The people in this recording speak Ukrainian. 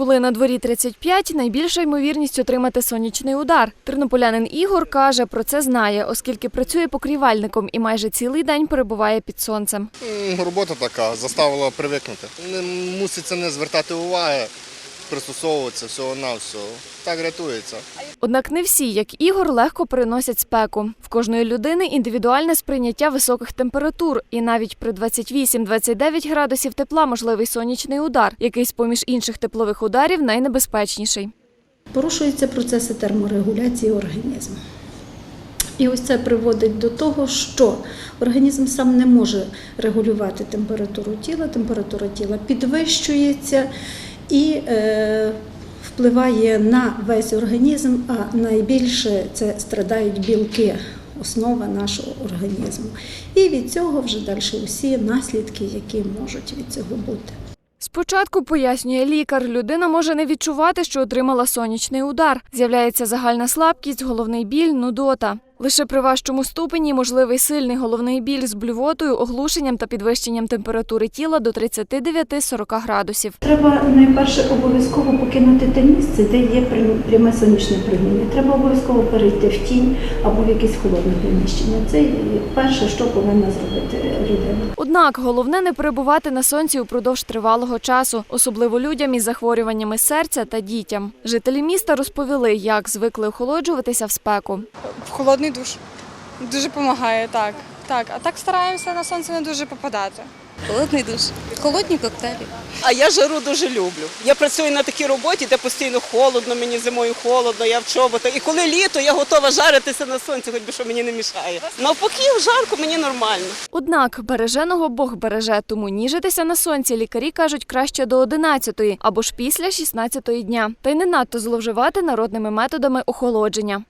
Коли на дворі 35, найбільша ймовірність отримати сонячний удар. Тернополянин Ігор каже, про це знає, оскільки працює покрівальником і майже цілий день перебуває під сонцем. Робота така, заставила привикнути. Не муситься не звертати уваги, пристосовуватися всього на всього. Так рятується. Однак не всі, як Ігор, легко переносять спеку. В кожної людини індивідуальне сприйняття високих температур, і навіть при 28-29 градусів тепла можливий сонячний удар, який з поміж інших теплових ударів найнебезпечніший. порушуються процеси терморегуляції організму. І ось це приводить до того, що організм сам не може регулювати температуру тіла, температура тіла підвищується і е, впливає на весь організм, а найбільше це страдають білки, основа нашого організму. І від цього вже далі усі наслідки, які можуть від цього бути. Спочатку пояснює лікар, людина може не відчувати, що отримала сонячний удар. З'являється загальна слабкість, головний біль, нудота. Лише при важчому ступені можливий сильний головний біль з блювотою, оглушенням та підвищенням температури тіла до 39-40 градусів. Треба найперше обов'язково покинути те місце, де є пряме сонячне проміння. Треба обов'язково перейти в тінь або в якесь холодне приміщення. Це перше, що повинна зробити людина. Однак головне не перебувати на сонці упродовж тривалого часу, особливо людям із захворюваннями серця та дітям. Жителі міста розповіли, як звикли охолоджуватися в спеку. В холодний душ. Дуже допомагає, так. Так, а так стараємося на сонце не дуже попадати. Холодний душ. Холодні коктейлі. А я жару дуже люблю. Я працюю на такій роботі, де постійно холодно, мені зимою холодно, я в чоботах. І коли літо, я готова жаритися на сонці, хоч би що мені не мішає. Навпаки, в жарку мені нормально. Однак береженого Бог береже, тому ніжитися на сонці лікарі кажуть краще до 11-ї або ж після 16-ї дня. Та й не надто зловживати народними методами охолодження.